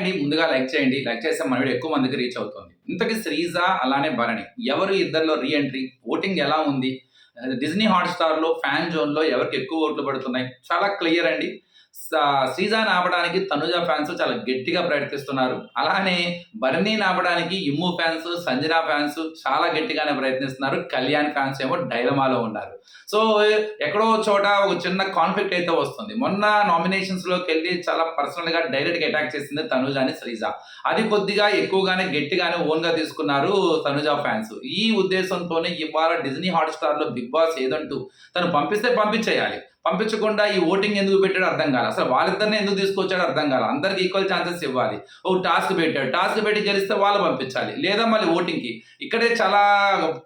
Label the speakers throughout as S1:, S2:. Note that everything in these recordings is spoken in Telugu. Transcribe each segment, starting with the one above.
S1: అండి ముందుగా లైక్ చేయండి. లైక్ చేస్తే మన వీడియో ఎక్కువ మందికి రీచ్ అవుతుంది. ఇంతకీ శ్రీజ అలానే భరణి ఎవరు ఇద్దరిలో రీ ఎంట్రీ ఓటింగ్ ఎలా ఉంది? డిజ్నీ హాట్స్టార్లో ఫ్యాన్ జోన్లో ఎవరికి ఎక్కువ ఓట్లు పడుతున్నాయి? చాలా క్లియర్ అండి. శ్రీజాని ఆపడానికి తనుజ ఫ్యాన్స్ చాలా గట్టిగా ప్రయత్నిస్తున్నారు. అలానే బర్నీ ఆపడానికి ఇమ్ము ఫ్యాన్స్ సంజన ఫ్యాన్స్ చాలా గట్టిగానే ప్రయత్నిస్తున్నారు. కళ్యాణ్ ఫ్యాన్స్ ఏమో డైలమాలో ఉన్నారు. సో ఎక్కడో చోట ఒక చిన్న కాన్ఫ్లిక్ట్ అయితే వస్తుంది. మొన్న నామినేషన్స్లోకి వెళ్ళి చాలా పర్సనల్గా డైరెక్ట్గా అటాక్ చేసింది తనుజ అని శ్రీజ అది కొద్దిగా ఎక్కువగానే గట్టిగానే ఓన్గా తీసుకున్నారు తనుజ ఫ్యాన్స్. ఈ ఉద్దేశంతోనే ఇవాళ డిజ్నీ హాట్స్టార్లో బిగ్ బాస్ ఏదంటూ తను పంపిస్తే పంపించేయాలి. పంపించకుండా ఈ ఓటింగ్ ఎందుకు పెట్టాడో అర్థం కాదు అసలు వాళ్ళిద్దరిని ఎందుకు తీసుకొచ్చాడో అర్థం కాదు అందరికి ఈక్వల్ ఛాన్సెస్ ఇవ్వాలి. ఓ టాస్క్ పెట్టాడు. టాస్క్ పెట్టి గెలిస్తే వాళ్ళు పంపించాలి. లేదా మళ్ళీ ఓటింగ్కి ఇక్కడే చాలా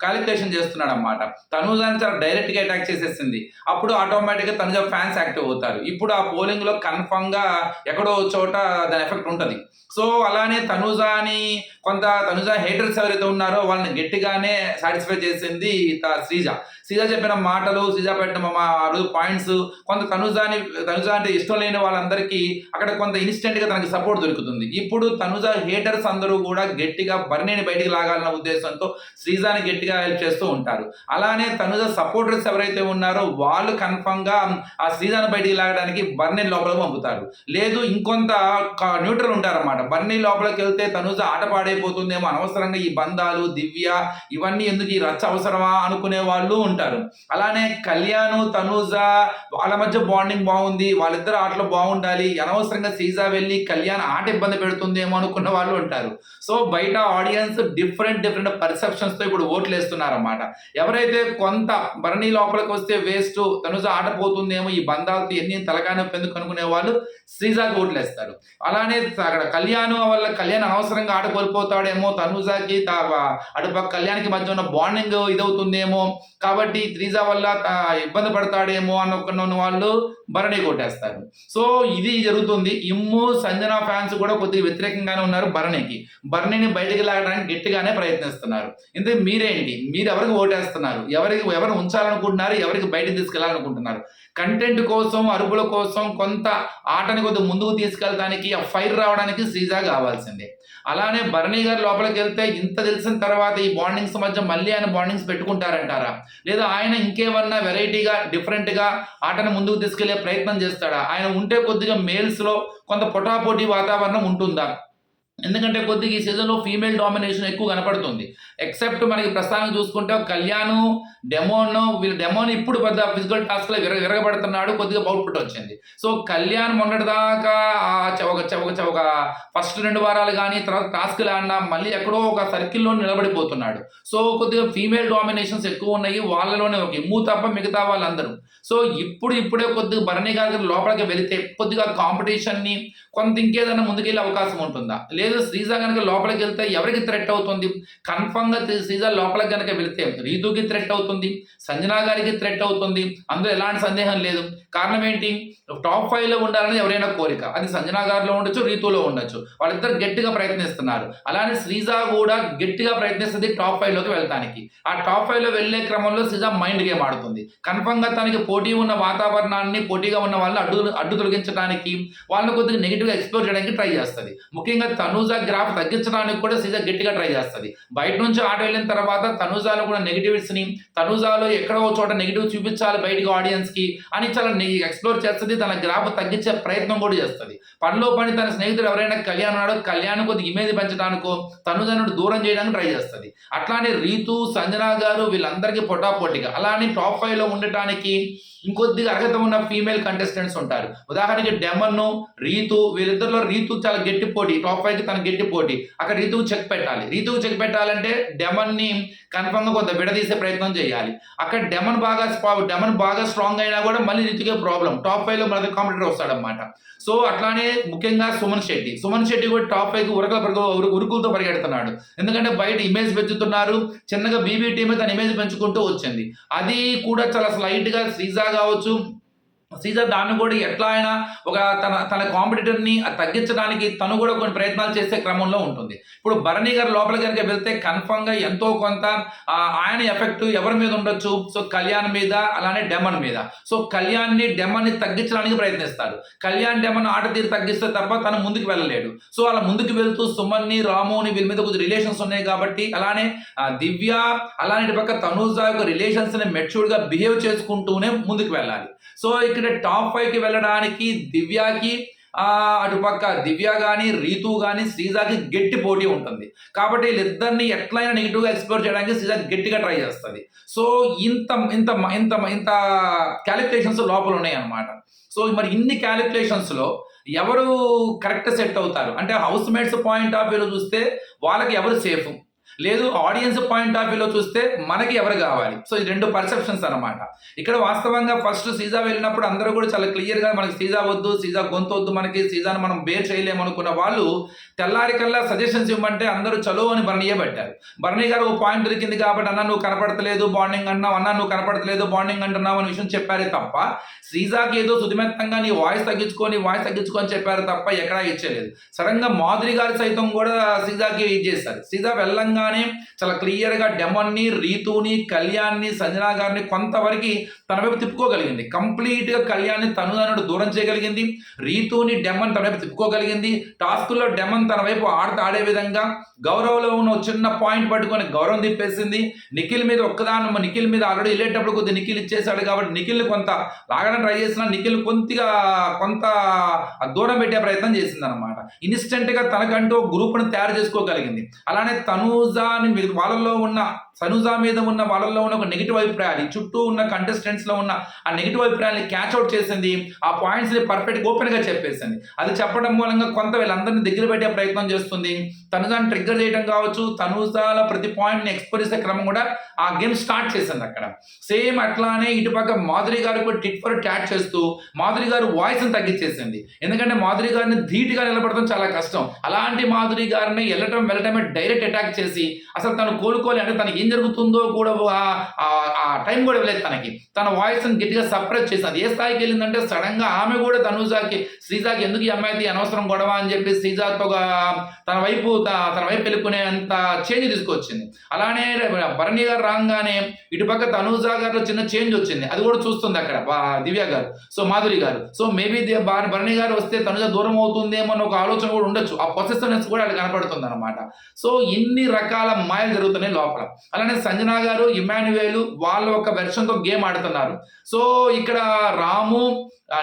S1: క్యాలిక్యులేషన్ చేస్తున్నాడు అనమాట తనుజాని చాలా డైరెక్ట్గా అటాక్ చేసేసింది. అప్పుడు ఆటోమేటిక్గా తనుజ ఫ్యాన్స్ యాక్టివ్ అవుతారు. ఇప్పుడు ఆ పోలింగ్లో కన్ఫర్మ్గా ఎక్కడో చోట దాని ఎఫెక్ట్ ఉంటుంది. సో అలానే తనుజాని కొంత తనుజ హేటర్స్ ఎవరైతే ఉన్నారో వాళ్ళని గట్టిగానే సాటిస్ఫై చేసింది త- శ్రీజ. సీజా చెప్పిన మాటలు సీజా పెట్టిన మా రోజు పాయింట్స్ కొంత తనుజాని తనుజ అంటే ఇష్టం లేని వాళ్ళందరికీ అక్కడ కొంత ఇన్స్టెంట్గా తనకి సపోర్ట్ దొరుకుతుంది. ఇప్పుడు తనుజ హేటర్స్ అందరూ కూడా గట్టిగా బర్నీని బయటికి లాగాలన్న ఉద్దేశంతో శ్రీజాని గట్టిగా హెల్ప్ చేస్తూ ఉంటారు. అలానే తనుజ సపోర్టర్స్ ఎవరైతే ఉన్నారో వాళ్ళు కన్ఫర్మ్గా ఆ శ్రీజాని బయటికి లాగడానికి బర్నీ లోపలకి పంపుతారు. లేదు ఇంకొంత న్యూట్రల్ ఉంటారన్నమాట. బర్నీ లోపలికి వెళ్తే తనుజ ఆట పాడైపోతుందేమో అనవసరంగా ఈ బంధాలు దివ్య ఇవన్నీ ఎందుకు ఈ రచ్చ అవసరమా అనుకునే వాళ్ళు ఉంటారు. అలానే కళ్యాణ్ తనూజ వాళ్ళ మధ్య బాండింగ్ బాగుంది. వాళ్ళిద్దరు ఆటలు బాగుండాలి. అనవసరంగా సీజా వెళ్ళి కళ్యాణ్ ఆట ఇబ్బంది పెడుతుందేమో అనుకున్న వాళ్ళు ఉంటారు. సో బయట ఆడియన్స్ డిఫరెంట్ డిఫరెంట్ పర్సెప్షన్స్తో ఇప్పుడు ఓట్లు వేస్తున్నారన్నమాట ఎవరైతే కొంత భరణి లోపలికి వస్తే వేస్ట్ తనుజ ఆట పోతుందేమో ఈ బంధాలతో ఎన్ని తలకాయ నొప్పి ఎందుకు అనుకునే వాళ్ళు శ్రీజాకి ఓట్లు వేస్తారు అలానే అక్కడ కళ్యాణ్ వల్ల కళ్యాణ్ అనవసరంగా ఆట కోల్పోతాడేమో తనుజాకి తా- అటుపక్క కళ్యాణ్కి మధ్య ఉన్న బాండింగ్ ఇదవుతుందేమో. కాబట్టి త్రీజా వల్ల ఇబ్బంది పడతాడేమో అనుకున్న వాళ్ళు భరణి కొట్టేస్తారు. సో ఇది జరుగుతుంది. ఇమ్ము సంజన ఫ్యాన్స్ కూడా కొద్దిగా వ్యతిరేకంగానే ఉన్నారు భరణికి. బర్నీని బయటకు లాగడానికి గట్టిగానే ప్రయత్నిస్తున్నారు. ఇందుకు మీరేంటి? మీరు ఎవరికి ఓటేస్తున్నారు? ఎవరికి ఎవరు ఉంచాలనుకుంటున్నారు? ఎవరికి బయటకు తీసుకెళ్ళాలనుకుంటున్నారు? కంటెంట్ కోసం అరుపుల కోసం కొంత ఆటని కొద్దిగా ముందుకు తీసుకెళ్ళడానికి ఆ ఫైర్ రావడానికి శ్రీజా కావాల్సిందే. అలానే భరణి గారు లోపలికి వెళ్తే ఇంత తెలిసిన తర్వాత ఈ బాండింగ్స్ మధ్య మళ్ళీ ఆయన బాండింగ్స్ పెట్టుకుంటారంటారా? లేదా ఆయన ఇంకేమన్నా వెరైటీగా డిఫరెంట్గా ఆటను ముందుకు తీసుకెళ్ళే ప్రయత్నం చేస్తాడా? ఆయన ఉంటే కొద్దిగా మేల్స్లో కొంత పొటాపోటీ వాతావరణం ఉంటుందా? ఎందుకంటే కొద్దిగా ఈ సీజన్లో ఫీమేల్ డామినేషన్ ఎక్కువ కనపడుతుంది. ఎక్సెప్ట్ మనకి ప్రస్తుతానికి చూసుకుంటే కళ్యాణ్ డెమోను వీళ్ళు డెమోన్ ఇప్పుడు పెద్ద ఫిజికల్ టాస్క్లో విరగ విరగబడుతున్నాడు కొద్దిగా అవుట్పుట్ వచ్చింది. సో కళ్యాణ్ మొన్నటి దాకా ఒక ఒక ఫస్ట్ రెండు వారాలు కానీ తర్వాత టాస్క్లు ఆడినా మళ్ళీ ఎక్కడో ఒక సర్కిల్లో నిలబడిపోతున్నాడు. సో కొద్దిగా ఫీమేల్ డామినేషన్స్ ఎక్కువ ఉన్నాయి వాళ్ళలోనే ఒక ఇమ్ము తప్ప మిగతా వాళ్ళందరూ. సో ఇప్పుడు ఇప్పుడే కొద్దిగా భరణి గారి లోపలికి వెళితే కొద్దిగా కాంపిటీషన్ని కొంత ఇంకేదైనా ముందుకెళ్ళే అవకాశం ఉంటుందా? లేదు శ్రీజ కనుక లోపలికి వెళ్తే ఎవరికి థ్రెట్ అవుతుంది? కన్ఫామ్గా శ్రీజ లోపలికి కనుక వెళితే రీతుకి థ్రెట్ అవుతుంది సంజనా గారికి థ్రెట్ అవుతుంది. అందులో ఎలాంటి సందేహం లేదు. కారణం ఏంటి? టాప్ ఫైవ్లో ఉండాలని ఎవరైనా కోరిక. అది సంజనా గారిలో ఉండొచ్చు రీతులో ఉండొచ్చు. వాళ్ళిద్దరు గట్టిగా ప్రయత్నిస్తున్నారు. అలానే శ్రీజ కూడా గట్టిగా ప్రయత్నిస్తుంది టాప్ ఫైవ్లోకి వెళ్తానికి. ఆ టాప్ ఫైవ్లో వెళ్ళే క్రమంలో శ్రీజ మైండ్ గేమ్ ఆడుతుంది. కన్ఫామ్గా తనకి పోటీ ఉన్న వాతావరణాన్ని పోటీగా ఉన్న వాళ్ళని అడ్డు అడ్డు తొలగించడానికి వాళ్ళని కొద్దిగా నెగిటివ్గా ఎక్స్ప్లోర్ చేయడానికి ట్రై చేస్తుంది. ముఖ్యంగా తనూజ గ్రాఫ్ తగ్గించడానికి కూడా సీజ గట్టిగా ట్రై చేస్తుంది. బయట నుంచి ఆట వెళ్ళిన తర్వాత తనూజాలో కూడా నెగిటివ్స్ని తనూజాలో ఎక్కడో చోట నెగిటివ్ చూపించాలి బయటకు ఆడియన్స్కి అని చాలా ఎక్స్ప్లోర్ చేస్తుంది. తన గ్రాఫ్ తగ్గించే ప్రయత్నం కూడా చేస్తుంది. పనిలో పని తన స్నేహితుడు ఎవరైనా కళ్యాణ్ ఉన్నాడో కళ్యాణ్ కొద్దిగా ఇమేజ్ పెంచడానికో తనుజనుడు దూరం చేయడానికి ట్రై చేస్తుంది. అట్లానే రీతు సంజనా గారు వీళ్ళందరికీ పొటాపోటీగా అలానే టాప్ ఫైవ్లో ఉండటానికి ఇంకొద్దిగా అర్హత ఉన్న ఫీమేల్ కంటెస్టెంట్స్ ఉంటారు. ఉదాహరణకి డెమన్ను రీతు వీళ్ళిద్దరిలో రీతు చాలా గట్టి పోటీ టాప్ ఫైవ్కి తన గట్టి పోటీ. అక్కడ రీతుకు చెక్ పెట్టాలి. రీతుకు చెక్ పెట్టాలంటే డెమన్ కన్ఫర్మ్గా కొంత విడదీసే ప్రయత్నం చేయాలి. అక్కడ డెమన్ బాగా స్పా- డెమన్ బాగా స్ట్రాంగ్ అయినా కూడా మళ్ళీ రీతుకే ప్రాబ్లం టాప్ ఫైవ్లో మన కాంపిటీటర్ వస్తాడనమాట సో అట్లానే ముఖ్యంగా సుమన్ శెట్టి సుమన్ శెట్టి కూడా టాప్ ఫైవ్కి ఉరకల ఉరు- ఉరుకులతో పరిగెడుతున్నాడు. ఎందుకంటే బయట ఇమేజ్ పెంచుతున్నారు. చిన్నగా బీబీ టీమే తన ఇమేజ్ పెంచుకుంటూ వచ్చింది. అది కూడా చాలా స్లైట్గా సీజా కావచ్చు సీజర్ దాన్ని కూడా ఎట్లా అయినా ఒక తన తన కాంపిటీటర్ని తగ్గించడానికి తను కూడా కొన్ని ప్రయత్నాలు చేసే క్రమంలో ఉంటుంది. ఇప్పుడు భరణి గారు లోపల కనుక వెళ్తే కన్ఫర్మ్గా ఎంతో కొంత ఆయన ఎఫెక్ట్ ఎవరి మీద ఉండొచ్చు? సో కళ్యాణ్ మీద అలానే డెమన్ మీద. సో కళ్యాణ్ని డెమన్ని తగ్గించడానికి ప్రయత్నిస్తారు కళ్యాణ్ డెమన్ ఆట తీరు తగ్గిస్తే తప్ప తను ముందుకు వెళ్ళలేడు. సో అలా ముందుకు వెళ్తూ సుమన్ని రాముని వీళ్ళ మీద కొద్ది రిలేషన్స్ ఉన్నాయి కాబట్టి అలానే దివ్య అలానే పక్క తనూజ యొక్క రిలేషన్స్ని మెచ్యూర్డ్గా బిహేవ్ చేసుకుంటూనే ముందుకు వెళ్ళాలి. సో ఇక్కడ టాప్ ఫైవ్కి వెళ్ళడానికి దివ్యాకి అటుపక్క దివ్య కానీ రీతు కానీ శ్రీజాకి గట్టి పోటీ ఉంటుంది. కాబట్టి వీళ్ళిద్దరిని ఎట్లయినా నెగిటివ్గా ఎక్స్ప్లోర్ చేయడానికి శ్రీజా గట్టిగా ట్రై చేస్తుంది. సో ఇంత ఇంత ఇంత ఇంత క్యాలిక్యులేషన్స్ లోపల ఉన్నాయి అన్నమాట సో మరి ఇన్ని క్యాలిక్యులేషన్స్లో ఎవరు కరెక్ట్ సెట్ అవుతారు? అంటే హౌస్ మేట్స్ పాయింట్ ఆఫ్ వ్యూలో చూస్తే వాళ్ళకి ఎవరు సేఫ్ లేదు ఆడియన్స్ పాయింట్ ఆఫ్ వ్యూలో చూస్తే మనకి ఎవరు కావాలి? సో ఈ రెండు పర్సెప్షన్స్ అన్నమాట. ఇక్కడ వాస్తవంగా ఫస్ట్ సీజా వెళ్ళినప్పుడు అందరూ కూడా చాలా క్లియర్గా మనకి సీజా వద్దు సీజా గొంతు వద్దు మనకి సీజాను మనం బేర్ చేయలేము అనుకున్న వాళ్ళు తెల్లారి కల్లా సజెషన్స్ ఇవ్వమంటే అందరూ చలో అని బర్ణీయే పెట్టారు. బర్ణీ గారు ఒక పాయింట్ దొరికింది కాబట్టి అన్న నువ్వు కనపడతలేదు బాండింగ్ అన్నావు అన్న నువ్వు కనపడతలేదు బాండింగ్ అంటున్నావు అనే విషయం చెప్పారే తప్ప సీజాకి ఏదో సుదిమెత్తంగా నీ వాయిస్ తగ్గించుకొని వాయిస్ తగ్గించుకొని చెప్పారు తప్ప ఎక్కడా ఇచ్చలేదు. సడన్గా మాధురి గారు సైతం కూడా శ్రీజాకి ఇచ్చేస్తారు వెళ్ళంగా విధంగానే చాలా క్లియర్గా డెమన్ని రీతుని కళ్యాణ్ని సంజనా గారిని కొంతవరకు తన వైపు తిప్పుకోగలిగింది. కంప్లీట్గా కళ్యాణ్ని తను తనడు దూరం చేయగలిగింది. రీతుని డెమన్ తన వైపు తిప్పుకోగలిగింది. టాస్కుల్లో డెమన్ తన వైపు ఆడత ఆడే విధంగా గౌరవంలో ఉన్న చిన్న పాయింట్ పట్టుకొని గౌరవం తిప్పేసింది. నిఖిల్ మీద ఒక్కదాని నిఖిల్ మీద ఆల్రెడీ వెళ్ళేటప్పుడు కొద్ది నిఖిల్ ఇచ్చేసాడు కాబట్టి నిఖిల్ని కొంత లాగడం ట్రై చేసిన నిఖిల్ కొద్దిగా కొంత దూరం పెట్టే ప్రయత్నం చేసింది అనమాట ఇన్స్టెంట్గా తనకంటూ గ్రూప్ను తయారు చేసుకోగలిగింది. అలానే తను మీద వాళ్ళలో ఉన్న సనుజా మీద ఉన్న వాళ్ళల్లో ఉన్న ఒక నెగిటివ్ అభిప్రాయాలు చుట్టూ ఉన్న కంటెస్టెంట్స్లో ఉన్న ఆ నెగిటివ్ అభిప్రాయాన్ని క్యాచ్ అవుట్ చేసింది ఆ పాయింట్స్ని పర్ఫెక్ట్ ఓపెన్గా చెప్పేసింది. అది చెప్పడం మూలంగా కొంత వీళ్ళందరినీ దగ్గర పెట్టే ప్రయత్నం చేస్తుంది. తనుజాని ట్రిగ్గర్ చేయడం కావచ్చు తనుజాల ప్రతి పాయింట్ని ని చేసే క్రమం కూడా ఆ గేమ్ స్టార్ట్ చేసింది అక్కడ. సేమ్ అట్లానే ఇటుపక్క మాధురి గారు కూడా టిట్ ఫర్ ట్యాట్ చేస్తూ మాధురి గారు వాయిస్ని తగ్గించేసింది. ఎందుకంటే మాధురి గారిని ధీటుగా నిలబడడం చాలా కష్టం. అలాంటి మాధురి గారిని వెళ్ళటం వెళ్ళటమే డైరెక్ట్ అటాక్ చేసి అసలు తను కోలుకోలే అంటే తనకి ఏం జరుగుతుందో కూడా ఆ- టైం కూడా ఇవ్వలేదు తనకి. తన వాయిస్ని గట్టిగా సప్రెస్ చేసి అది ఏ స్థాయికి వెళ్ళిందంటే సడన్గా ఆమె కూడా తనుజాకి శ్రీజాకి ఎందుకు ఈ అమ్మాయిది అనవసరం గొడవ అని చెప్పి శ్రీజాతో తన వైపు తన వైపు వెళ్ళుకునే అంత చేంజ్ తీసుకొచ్చింది. అలానే భరణి గారు రాగానే ఇటుపక్క తనూజా గారిలో చిన్న చేంజ్ వచ్చింది. అది కూడా చూస్తుంది అక్కడ దివ్య గారు. సో మాధురి గారు. సో మేబీ భరణి గారు వస్తే తనుజ దూరం అవుతుందేమో అన్న ఒక ఆలోచన కూడా ఉండొచ్చు. ఆ పొసెసివ్నెస్ కూడా అక్కడ కనపడుతుంది అనమాట సో ఇన్ని రకాల మాయలు జరుగుతున్నాయి లోపల. అలానే సంజనా గారు ఇమాన్యువేలు వాళ్ళ ఒక వెర్షన్తో గేమ్ ఆడుతున్నారు. సో ఇక్కడ రాము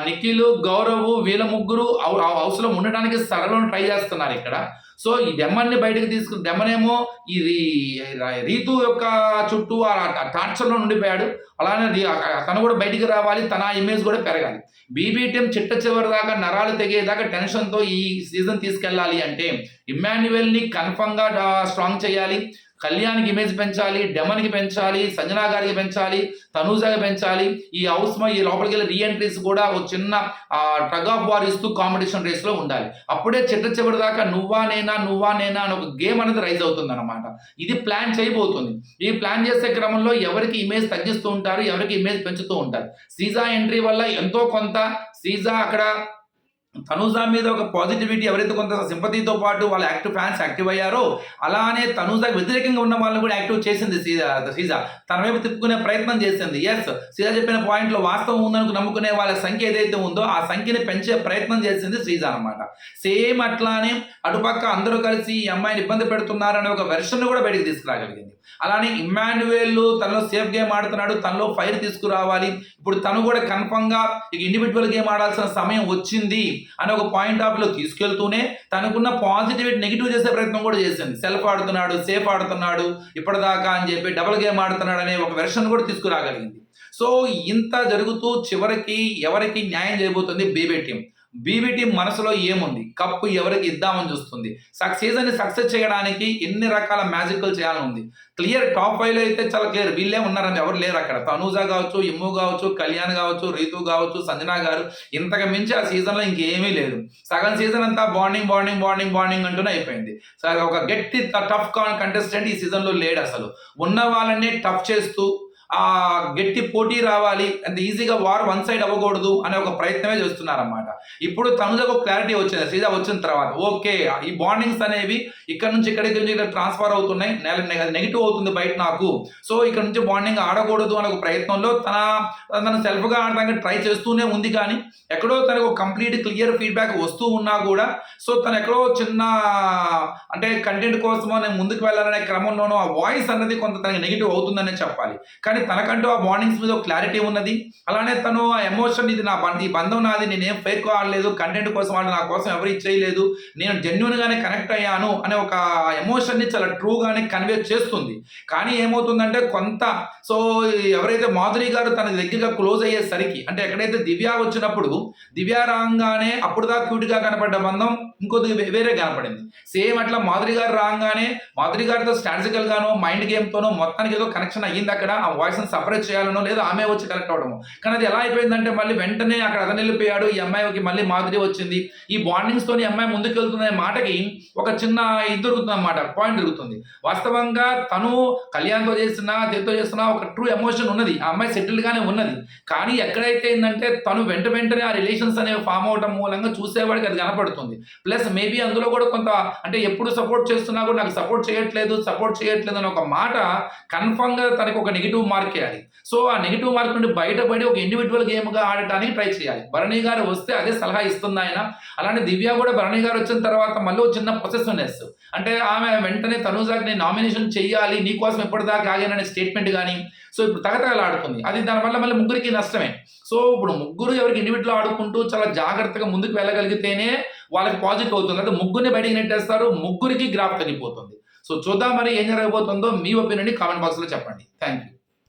S1: నిఖిల్ గౌరవ్ వీళ్ళ ముగ్గురు అవసరం ఉండడానికి సరళం ట్రై చేస్తున్నారు ఇక్కడ. సో ఈ డెమ్మన్ని బయటకు తీసుకుని డెమ్మనేమో ఇది రీతు యొక్క చుట్టూ ఆ టార్చర్లో ఉండిపోయాడు. అలానే తను కూడా బయటికి రావాలి తన ఇమేజ్ కూడా పెరగాలి. బీబీ టీం చిట్ట చివరి దాకా నరాలు తెగేదాకా టెన్షన్తో ఈ సీజన్ తీసుకెళ్ళాలి అంటే ఇమాన్యువల్ని కన్ఫర్మ్గా స్ట్రాంగ్ చేయాలి. కళ్యాణ్కి ఇమేజ్ పెంచాలి డెమన్కి పెంచాలి సంజనా గారికి పెంచాలి తనూజాకి పెంచాలి. ఈ హౌస్ ఈ లోపలికి వెళ్ళి రీఎంట్రీస్ కూడా ఒక చిన్న ట్రగ్ ఆఫ్ వార్ ఇస్తూ కాంపిటీషన్ రేస్లో ఉండాలి. అప్పుడే చిట్ట చివరి దాకా నువ్వా నేనా నువ్వా నేనా అని ఒక గేమ్ అనేది రైజ్ అవుతుంది అనమాట ఇది ప్లాన్ చేయబోతుంది. ఈ ప్లాన్ చేసే క్రమంలో ఎవరికి ఇమేజ్ తగ్గిస్తూ ఉంటారు ఎవరికి ఇమేజ్ పెంచుతూ ఉంటారు. సీజా ఎంట్రీ వల్ల ఎంతో కొంత సీజా అక్కడ తనూజ మీద ఒక పాజిటివిటీ ఎవరైతే కొంత సింపతితో పాటు వాళ్ళ యాక్టివ్ ఫ్యాన్స్ యాక్టివ్ అయ్యారో అలానే తనూజాకి వ్యతిరేకంగా ఉన్న వాళ్ళని కూడా యాక్టివ్ చేసింది సీజా సీజా. తన వైపు తిప్పుకునే ప్రయత్నం చేసింది. ఎస్ సీజా చెప్పిన పాయింట్లో వాస్తవం ఉందనుకు నమ్ముకునే వాళ్ళ సంఖ్య ఏదైతే ఉందో ఆ సంఖ్యని పెంచే ప్రయత్నం చేసింది సీజా అనమాట సేమ్ అట్లానే అటుపక్క అందరూ కలిసి ఈ అమ్మాయిని ఇబ్బంది పెడుతున్నారనే ఒక వెర్షన్ కూడా బయటకు తీసుకురాగలిగింది. అలానే ఇమ్మాన్యువేల్ తనలో సేఫ్ గేమ్ ఆడుతున్నాడు తనలో ఫైర్ తీసుకురావాలి. ఇప్పుడు తను కూడా కన్ఫర్మ్గా ఇక ఇండివిజువల్ గేమ్ ఆడాల్సిన సమయం వచ్చింది. అని ఒక పాయింట్ ఆఫ్లో తీసుకెళ్తూనే తనకున్న పాజిటివిటీ నెగిటివ్ చేసే ప్రయత్నం కూడా చేసింది. సెల్ఫ్ ఆడుతున్నాడు సేఫ్ ఆడుతున్నాడు ఇప్పటిదాకా అని చెప్పి డబుల్ గేమ్ ఆడుతున్నాడు అనే ఒక వెర్షన్ కూడా తీసుకురాగలిగింది. సో ఇంత జరుగుతూ చివరికి ఎవరికి న్యాయం చేయబోతుంది? BB team. బీబీటీ మనసులో ఏముంది? కప్పు ఎవరికి ఇద్దామని చూస్తుంది? సీజన్ సక్సెస్ చేయడానికి ఎన్ని రకాల మ్యాజిక్లు చేయాలని ఉంది? క్లియర్ టాప్ ఫైవ్లో అయితే చాలా క్లియర్. వీళ్ళే ఉన్నారని ఎవరు లేరు అక్కడ. తనూజా కావచ్చు ఇమ్ము కావచ్చు కళ్యాణ్ కావచ్చు రీతు కావచ్చు సంజనా గారు. ఇంతకు మించి ఆ సీజన్లో ఇంకేమీ లేదు. సగం సీజన్ అంతా బాండింగ్ బాండింగ్ బాండింగ్ బాండింగ్ అంటూనే అయిపోయింది. సో ఒక గట్టి టఫ్ కాన్ కంటెస్టెంట్ ఈ సీజన్లో లేడు అసలు. ఉన్న వాళ్ళనే టఫ్ చేస్తూ గట్టి పోటీ రావాలి అంత ఈజీగా వార్ వన్ సైడ్ అవ్వకూడదు అనే ఒక ప్రయత్నమే చేస్తున్నారన్నమాట. ఇప్పుడు తనుజకు క్లారిటీ వచ్చింది సీజా వచ్చిన తర్వాత. ఓకే ఈ బాండింగ్స్ అనేవి ఇక్కడ నుంచి ఇక్కడికి నుంచి ఇక్కడ ట్రాన్స్ఫర్ అవుతున్నాయి. నెగిటివ్ అవుతుంది బయట నాకు. సో ఇక్కడ నుంచి బాండింగ్ ఆడకూడదు అనే ఒక ప్రయత్నంలో తన తన సెల్ఫ్గా ఆడడానికి ట్రై చేస్తూనే ఉంది కానీ ఎక్కడో తనకు కంప్లీట్ క్లియర్ ఫీడ్బ్యాక్ వస్తూ ఉన్నా కూడా సో తను ఎక్కడో చిన్న అంటే కంటెంట్ కోసమో నేను ముందుకు వెళ్ళాలనే క్రమంలోనూ ఆ వాయిస్ అన్నది కొంత తనకి నెగిటివ్ అవుతుందనే చెప్పాలి. కానీ తనకంటూ ఆ బాండింగ్స్ మీద క్లారిటీ ఉన్నది. అలానే తను ఆ ఎమోషన్ ఇది నా బంధ ఈ బంధం నాది నేనేం ఫేక్ ఆడలేదు కంటెంట్ కోసం వాళ్ళు నా కోసం ఎవరు ఇచ్చేయలేదు నేను జెన్యున్ గానే కనెక్ట్ అయ్యాను అనే ఒక ఎమోషన్ని చాలా ట్రూ గానే కన్వే చేస్తుంది. కానీ ఏమవుతుందంటే కొంత సో ఎవరైతే మాధురి గారు తన దగ్గరగా క్లోజ్ అయ్యేసరికి అంటే ఎక్కడైతే దివ్య వచ్చినప్పుడు దివ్య రాగానే అప్పుడు క్యూట్గా గా కనపడ్డ బంధం ఇంకొద్ది వేరే కనపడింది. సేమ్ అట్లా మాధురి గారు రాగానే మాధురి గారితో స్ట్రాటజికల్ గానో మైండ్ గేమ్తోనో మొత్తానికి ఏదో కనెక్షన్ అయ్యింది అక్కడ ఆ వాయిస్ ని సపరేట్ చేయాలనో లేదా ఆమె వచ్చి కనెక్ట్ అవ్వడము. కానీ అది ఎలా అయిపోయిందంటే మళ్ళీ వెంటనే అక్కడ అతను వెళ్ళిపోయాడు ఈ అమ్మాయికి మళ్ళీ మాధురి వచ్చింది. ఈ బాండింగ్స్తో ఈ అమ్మాయి ముందుకు వెళ్తుందనే మాటకి ఒక చిన్న ఇది దొరుకుతుంది అనమాట పాయింట్ దొరుకుతుంది. వాస్తవంగా తను కళ్యాణ్తో చేసిన చేతితో చేసిన ఒక ట్రూ ఎమోషన్ ఉన్నది. ఆ అమ్మాయి సెటిల్డ్ గానే ఉన్నది. కానీ ఎక్కడైతే ఏంటంటే తను వెంట వెంటనే ఆ రిలేషన్స్ అనేవి ఫామ్ అవడం మూలంగా చూసేవాడికి అది కనపడుతుంది. ప్లస్ మేబీ అందులో కూడా కొంత అంటే ఎప్పుడు సపోర్ట్ చేస్తున్నా కూడా నాకు సపోర్ట్ చేయట్లేదు సపోర్ట్ చేయట్లేదు అని ఒక మాట కన్ఫర్మ్గా ఒక నెగిటివ్ మార్క్ వేయాలి సో ఆ నెగిటివ్ మార్క్ నుండి బయటపడి ఒక ఇండివిజువల్ గేమ్గా ఆడటానికి ట్రై చేయాలి. భరణి గారు వస్తే అదే సలహా ఇస్తుంది ఆయన. అలానే దివ్య కూడా భరణి గారు వచ్చిన తర్వాత మళ్ళీ ఒక చిన్న పొసెసివ్నెస్ అంటే ఆమె వెంటనే తనుజాకి నేను నామినేషన్ చేయాలి నీకోసం ఎప్పటిదాకా ఆగాననే స్టేట్మెంట్ కానీ సో ఇప్పుడు తగతగలాడుతుంది అది దానివల్ల మళ్ళీ ముగ్గురికి నష్టమే. సో ఇప్పుడు ముగ్గురు ఎవరికి ఇండివిజువల్ ఆడుకుంటూ చాలా జాగ్రత్తగా ముందుకు వెళ్ళగలిగితేనే వాళ్ళకి పాజిటివ్ అవుతుంది. అంటే ముగ్గురిని బయటికి నెట్టేస్తారు ముగ్గురికి గ్రాఫ్ తగ్గిపోతుంది. సో చూద్దాం మరి ఏం జరగబోతుందో మీ ఒపీనియన్ కామెంట్ బాక్స్లో చెప్పండి. Thank you